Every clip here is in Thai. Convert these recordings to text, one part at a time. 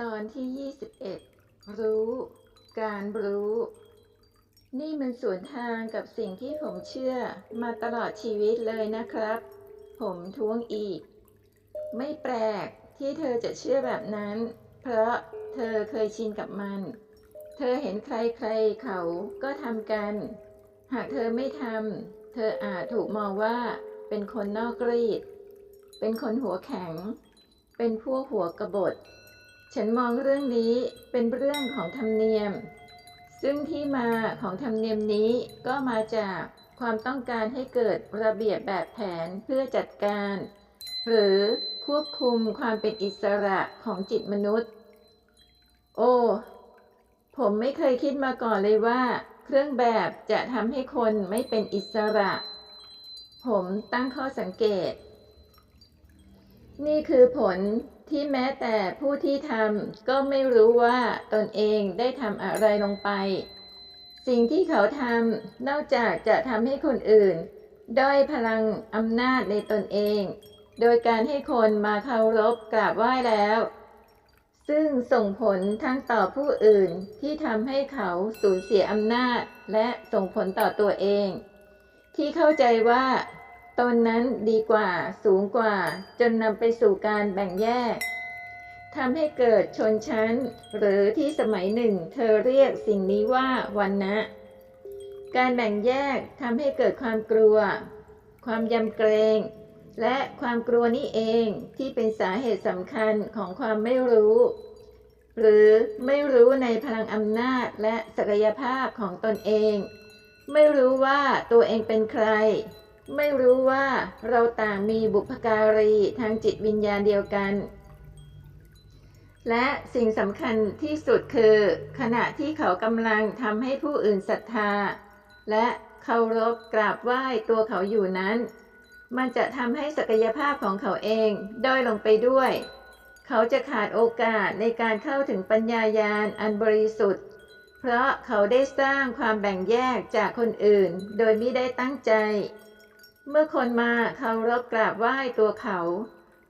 ตอนที่ 21 รู้ การรู้ นี่มันสวนทางกับสิ่งที่ผมเชื่อมาตลอดชีวิตเลยนะครับ ผมท้วงอีก ไม่แปลกที่เธอจะเชื่อแบบนั้น เพราะเธอเคยชินกับมัน เธอเห็นใครๆเขาก็ทำกัน หากเธอไม่ทำเธออาจถูกมองว่าเป็นคนนอกรีด เป็นคนหัวแข็ง เป็นพวกหัวกระบฏ ฉันมองเรื่องนี้เป็นเรื่องของธรรมเนียม ซึ่งที่มาของธรรมเนียมนี้ก็มาจากความต้องการให้เกิดระเบียบแบบแผนเพื่อจัดการ หรือควบคุมความเป็นอิสระของจิตมนุษย์ โอ้ ผมไม่เคยคิดมาก่อนเลยว่า เครื่องแบบจะทำให้คนไม่เป็นอิสระ ผมตั้งข้อสังเกต นี่คือผล ที่แม้แต่ผู้ที่ทำก็ไม่รู้ว่าตนเองได้ทำอะไรลงไป สิ่งที่เขาทำนอกจากจะทำให้คนอื่น ด้อยพลังอำนาจในตนเอง โดยการให้คนมาเคารพกราบไหว้แล้ว ซึ่งส่งผลทั้งต่อผู้อื่นที่ทำให้เขาสูญเสียอำนาจ และส่งผลต่อตัวเอง ที่เข้าใจว่า ตนนั้นดีกว่าสูงกว่า จนนำไปสู่การแบ่งแยกทำให้เกิดชนชั้น หรือที่สมัยหนึ่ง เธอเรียกสิ่งนี้ว่าวันนะ การแบ่งแยกทำให้เกิดความกลัว ความยำเกรง และความกลัวนี้เองที่เป็นสาเหตุสำคัญของความไม่รู้ หรือไม่รู้ในพลังอำนาจและศักยภาพของตนเอง ไม่รู้ว่าตัวเองเป็นใคร ไม่รู้ว่าเราต่างมีบุพการีทางจิตวิญญาณเดียวกัน และสิ่งสำคัญที่สุดคือ ขณะที่เขากำลังทำให้ผู้อื่นศรัทธา และเคารพกราบไหว้ตัวเขาอยู่นั้น มันจะทำให้ศักยภาพของเขาเองด้อยลงไปด้วย เขาจะขาดโอกาสในการเข้าถึงปัญญายาณอันบริสุทธิ์เพราะเขาได้สร้างความแบ่งแยกจากคนอื่น โดยไม่ได้ตั้งใจ เมื่อคนมาเคารพกราบไหว้ตัวเขา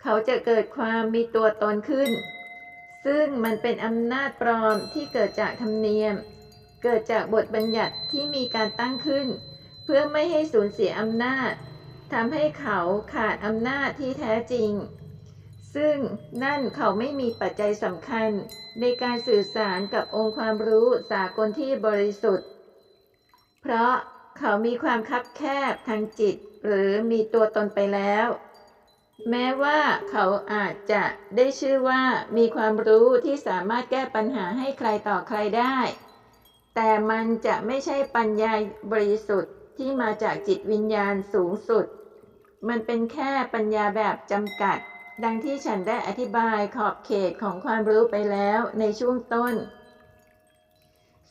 เขาจะเกิดความมีตัวตนขึ้น ซึ่งมันเป็นอำนาจปลอมที่เกิดจากธรรมเนียม เกิดจากบทบัญญัติที่มีการตั้งขึ้น เพื่อไม่ให้สูญเสียอำนาจทำให้เขาขาดอำนาจที่แท้จริง ซึ่งนั่นเขาไม่มีปัจจัยสำคัญในการสื่อสารกับองค์ความรู้สากลที่บริสุทธิ์ เพราะเขามีความคับแคบทางจิต หรือมีตัวตนไปแล้ว แม้ว่าเขาอาจจะได้ชื่อว่ามีความรู้ที่สามารถแก้ปัญหาให้ใครต่อใครได้ แต่มันจะไม่ใช่ปัญญาบริสุทธิ์ที่มาจากจิตวิญญาณสูงสุด มันเป็นแค่ปัญญาแบบจำกัด ดังที่ฉันได้อธิบายขอบเขตของความรู้ไปแล้วในช่วงต้น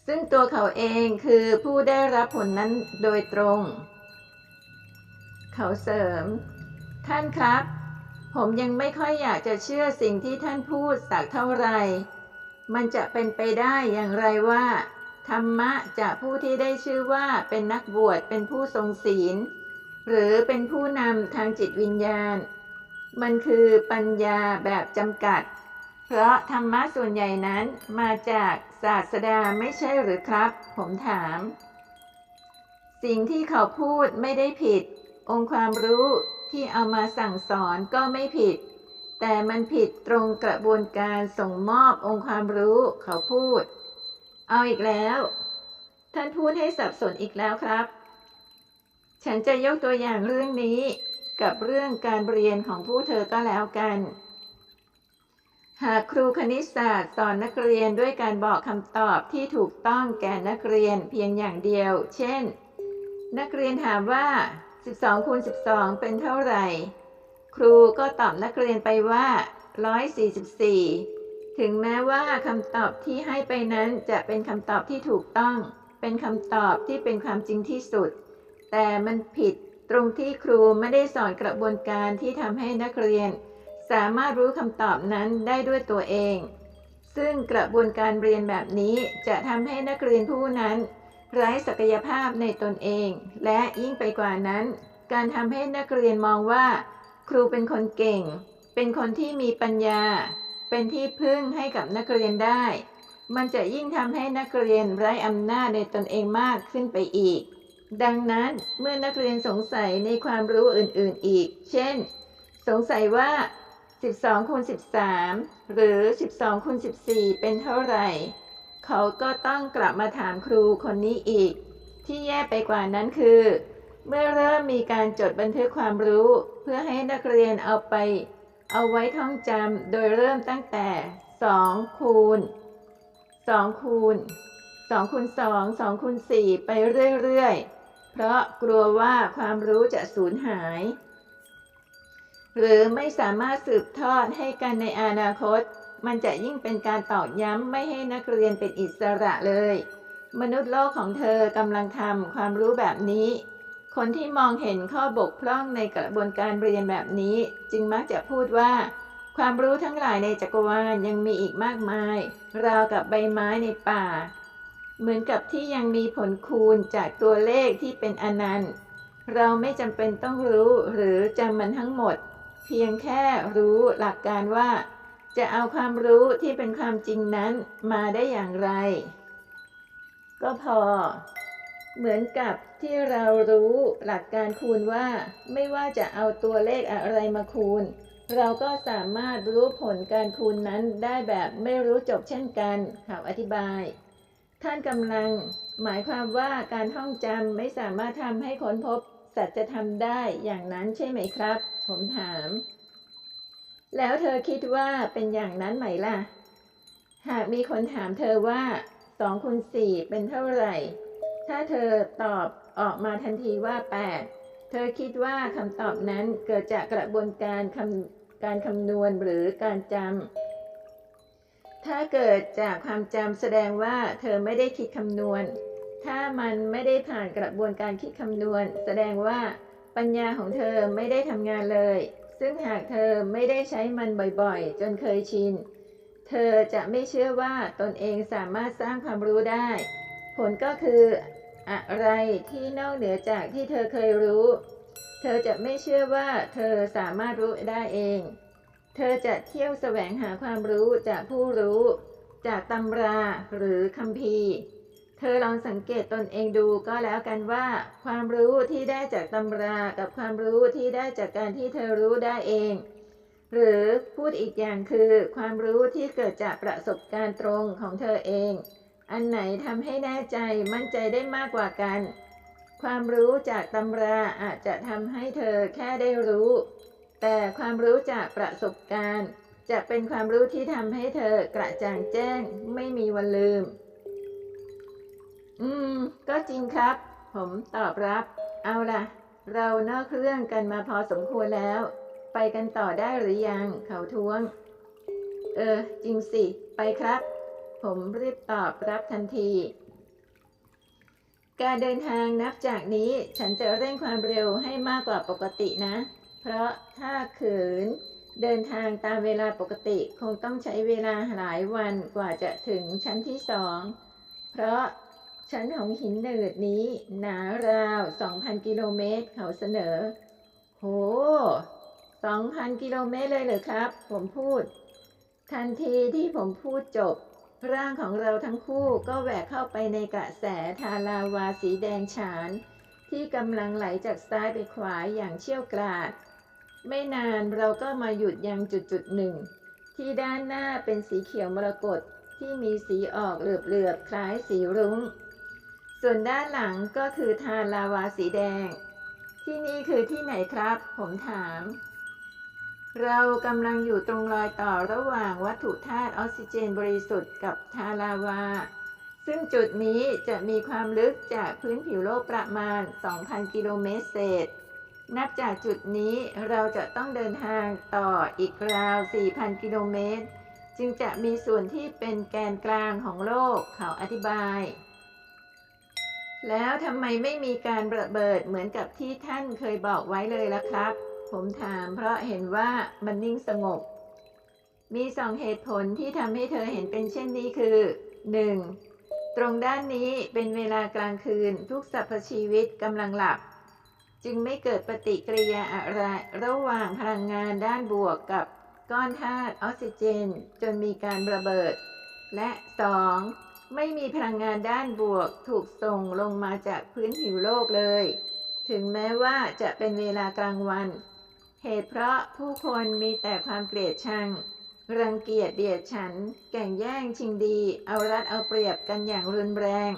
ซึ่งตัวเขาเองคือผู้ได้รับผลนั้นโดยตรง เขาเสริม ท่านครับ ผมยังไม่ค่อยอยากจะเชื่อสิ่งที่ท่านพูดสักเท่าไหร่ มันจะเป็นไปได้อย่างไรว่า ธรรมะจากผู้ที่ได้ชื่อว่าเป็นนักบวชเป็นผู้ทรงศีล หรือเป็นผู้นำทางจิตวิญญาณ มันคือปัญญาแบบจำกัด เพราะธรรมะส่วนใหญ่นั้นมาจากศาสดาไม่ใช่หรือครับ ผมถาม สิ่งที่เขาพูดไม่ได้ผิด องค์ความรู้ที่เอามาสั่งสอนก็ไม่ผิด แต่มันผิดตรงกระบวนการส่งมอบองค์ความรู้เขาพูด เอาอีกแล้ว ท่านพูดให้สับสนอีกแล้วครับ ฉันจะยกตัวอย่างเรื่องนี้กับเรื่องการเรียนของผู้เธอก็แล้วกัน หากครูคณิตศาสตร์สอนนักเรียนด้วยการบอกคำตอบที่ถูกต้องแก่นักเรียนเพียงอย่างเดียว เช่น นักเรียนถามว่า 12คูณ12 เป็นเท่าไหร่ ครูก็ตอบนักเรียนไปว่า 144 ถึงแม้ว่าคำตอบที่ให้ไปนั้นจะเป็นคำตอบที่ถูกต้อง เป็นคำตอบที่เป็นความจริงที่สุด แต่มันผิดตรงที่ครูไม่ได้สอนกระบวนการที่ทำให้นักเรียน สามารถรู้คำตอบนั้นได้ด้วยตัวเอง ซึ่งกระบวนการเรียนแบบนี้จะทำให้นักเรียนผู้นั้น ไร้ศักยภาพในตนเอง และยิ่งไปกว่านั้น การทำให้นักเรียนมองว่า ครูเป็นคนเก่ง เป็นคนที่มีปัญญา เป็นที่พึ่งให้กับนักเรียนได้ มันจะยิ่งทำให้นักเรียนไร้อำนาจในตนเองมากขึ้นไปอีก ดังนั้นเมื่อนักเรียนสงสัยในความรู้อื่นๆอีก เช่น สงสัยว่า 12คูณ13 หรือ 12คูณ14 เป็นเท่าไหร่ เขาก็ต้องกลับมาถามครูคนนี้อีก ที่แย่ไปกว่านั้นคือ เมื่อเริ่มมีการจดบันทึกความรู้ เพื่อให้นักเรียนเอาไป เอาไว้ท่องจำโดยเริ่มตั้งแต่ 2 คูณ 2 คูณ 2 คูณ 2 2 คูณ 4 ไปเรื่อยๆ เพราะกลัวว่าความรู้จะสูญหาย หรือไม่สามารถสืบทอดให้กันในอนาคต มันจะยิ่งเป็นการตอกย้ำไม่ให้นักเรียนเป็นอิสระเลย มนุษย์โลกของเธอกำลังทำความรู้แบบนี้ คนที่มองเห็นข้อบกพร่องในกระบวนการเรียนแบบนี้ จึงมักจะพูดว่า ความรู้ทั้งหลายในจักรวาลยังมีอีกมากมาย ราวกับใบไม้ในป่า เหมือนกับที่ยังมีผลคูณจากตัวเลขที่เป็นอนันต์ เราไม่จำเป็นต้องรู้หรือจำมันทั้งหมด เพียงแค่รู้หลักการว่า จะเอาความรู้ที่เป็นความจริงนั้นมาได้อย่างไร ก็พอ เหมือนกับที่เรารู้หลักการคูณว่า ไม่ว่าจะเอาตัวเลขอะไรมาคูณ เราก็สามารถรู้ผลการคูณนั้นได้แบบไม่รู้จบเช่นกันเขาอธิบาย ท่านกำลังหมายความว่าการท่องจำไม่สามารถทำให้ค้นพบสัจธรรมได้อย่างนั้นใช่ไหมครับ ผมถาม แล้วเธอคิดว่าเป็นอย่างนั้นไหมล่ะ หากมีคนถามเธอว่า2คูณ4เป็นเท่าไหร่ ถ้าเธอตอบออกมาทันทีว่า 8 เธอคิดว่าคำตอบนั้นเกิดจากกระบวนการคำการคำนวณหรือการจำ ถ้าเกิดจากความจำแสดงว่าเธอไม่ได้คิดคำนวณ ถ้ามันไม่ได้ผ่านกระบวนการคิดคำนวณ แสดงว่าปัญญาของเธอไม่ได้ทำงานเลย ซึ่งหากเธอไม่ได้ใช้มันบ่อยๆ จนเคยชิน เธอจะไม่เชื่อว่าตนเองสามารถสร้างความรู้ได้ ผลก็คืออะไรที่นอกเหนือจากที่เธอเคยรู้ เธอจะไม่เชื่อว่าเธอสามารถรู้ได้เอง เธอจะเที่ยวแสวงหาความรู้จากผู้รู้ จากตำราหรือคัมภีร์ เธอลองสังเกตตนเองดูก็แล้วกันว่า ความรู้ที่ได้จากตำรากับความรู้ที่ได้จากการที่เธอรู้ได้เอง หรือพูดอีกอย่างคือ ความรู้ที่เกิดจากประสบการณ์ตรงของเธอเอง อันไหนทำให้แน่ใจมั่นใจได้มากกว่ากัน ความรู้จากตำราอาจจะทำให้เธอแค่ได้รู้ แต่ความรู้จากประสบการณ์ จะเป็นความรู้ที่ทำให้เธอกระจ่างแจ้ง ไม่มีวันลืมอืม ก็จริงครับ ผมตอบรับ เอาล่ะ เรานอกเรื่องกันมาพอสมควรแล้ว ไปกันต่อได้หรือยัง เขาท้วง เออ จริงสิ ไปครับ ผมรีบตอบรับทันที การเดินทางนับจากนี้ฉันจะเร่งความเร็วให้มากกว่าปกตินะ เพราะถ้าขืนเดินทางตามเวลาปกติคงต้องใช้เวลาหลายวันกว่าจะถึงชั้นที่สอง เพราะ ชั้นของหินหนืดนี้ หนาราว 2,000 กิโลเมตร เขาเสนอ โห 2,000 กิโลเมตรเลยเหรอครับ ผมพูด ทันทีที่ผมพูดจบ ร่างของเราทั้งคู่ก็แหวกเข้าไปในกระแสทาลาวาสีแดงฉาน ที่กำลังไหลจากซ้ายไปขวาอย่างเชี่ยวกราด ไม่นานเราก็มาหยุดยังจุดจุดหนึ่ง ที่ด้านหน้าเป็นสีเขียวมรกตที่มีสีออกเหลือบๆคล้ายสีรุง้ง ส่วนด้านหลังก็คือทานลาวาสีแดง ที่นี่คือที่ไหนครับ ผมถาม เรากำลังอยู่ตรงรอยต่อระหว่างวัตถุธาตุออกซิเจนบริสุทธิ์กับทาลาวา ซึ่งจุดนี้จะมีความลึกจากพื้นผิวโลกประมาณ 2,000 กิโลเมตรเศษ นับจากจุดนี้เราจะต้องเดินทางต่ออีกราว 4,000 กิโลเมตร จึงจะมีส่วนที่เป็นแกนกลางของโลกเขาอธิบาย แล้วทำไมไม่มีการระเบิดเหมือนกับที่ท่านเคยบอกไว้เลยล่ะครับ ผมถามเพราะเห็นว่ามันนิ่งสงบ มีสองเหตุผลที่ทำให้เธอเห็นเป็นเช่นนี้คือ 1. ตรงด้านนี้เป็นเวลากลางคืนทุกสรรพชีวิตกำลังหลับ จึงไม่เกิดปฏิกิริยาอะไรระหว่างพลังงานด้านบวกกับก้อนธาตุออกซิเจน จนมีการระเบิด และ 2. ไม่มีพลังงานด้านบวกถูกส่งลงมาจากพื้นผิวโลกเลย ถึงแม้ว่าจะเป็นเวลากลางวัน เหตุเพราะผู้คนมีแต่ความเกลียดชัง รังเกียจเดียดฉัน แก่งแย่งชิงดี เอารัดเอาเปรียบกันอย่างรุนแรง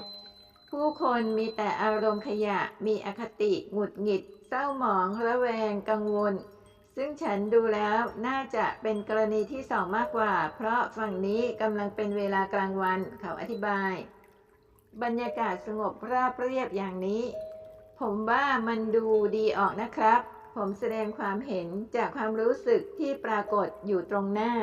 ผู้คนมีแต่อารมณ์ขยะ มีอคติ หงุดหงิด เศร้าหมอง ระแวง กังวล ซึ่งฉันดูแล้วน่าจะเป็นกรณีที่สองมากกว่า เพราะฝั่งนี้กำลังเป็นเวลากลางวันเขาอธิบาย บรรยากาศสงบราบเรียบอย่างนี้ ผมว่ามันดูดีออกนะครับ ผมแสดงความเห็นจากความรู้สึกที่ปรากฏอยู่ตรงหน้า